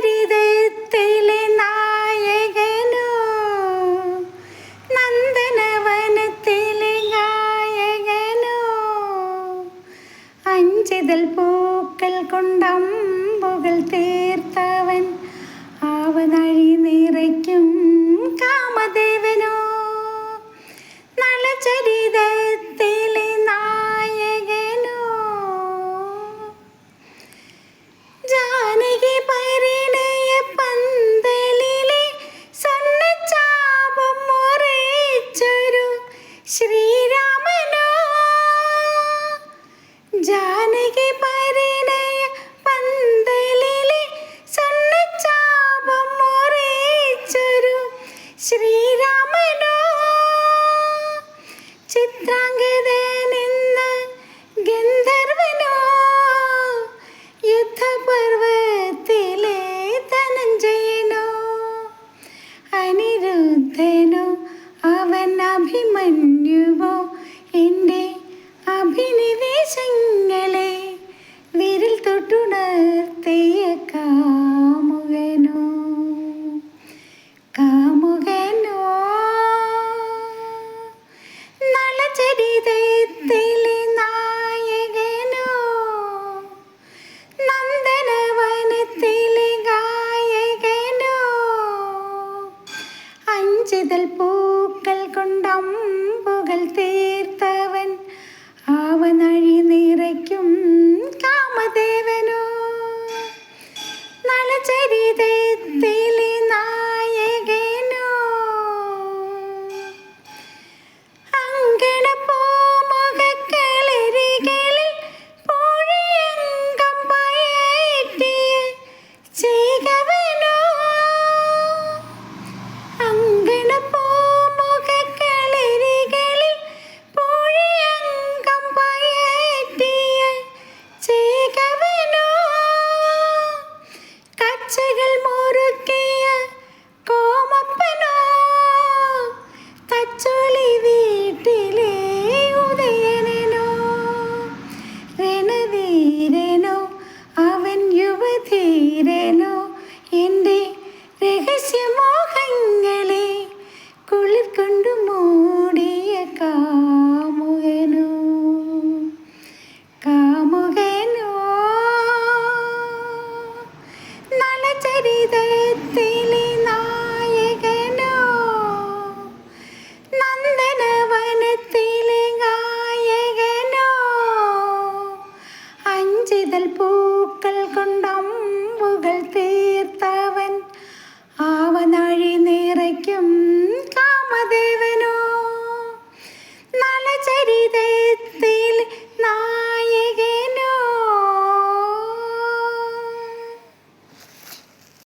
നളചരിതത്തിലെ നായകനോ നന്ദനവനത്തിലെ ഗായകനോ അഞ്ചിതൽ പൂക്കൾ കൊണ്ടമ്പുകൾ തീർത്തവൻ ശ്രീരാമനോ? ജാനകി പരിണയ പന്തലിലെ സ്വർണച്ചാപം മുറിച്ചൊരു ശ്രീരാമനോ അഭിമന്യുവോ? എന്റെ അഭിനിവേശങ്ങളെ വിരൽ തൊട്ടുണർത്തിയ തീർത്തവൻ ആവനഴി നിറയ്ക്കും കാമദേവനോ. നളചരിതത്തിലെ രണധീരനോ അവൻ യുവധീരനോ എന്റെ രഹസ്യമോഹങ്ങളെ കുളിർ കൊണ്ടു മൂടിയ കാമുകനോ? കാമുകനോ? നളചരിതത്തിലെ പൂക്കൾ കൊണ്ടമ്പുകൾ തീ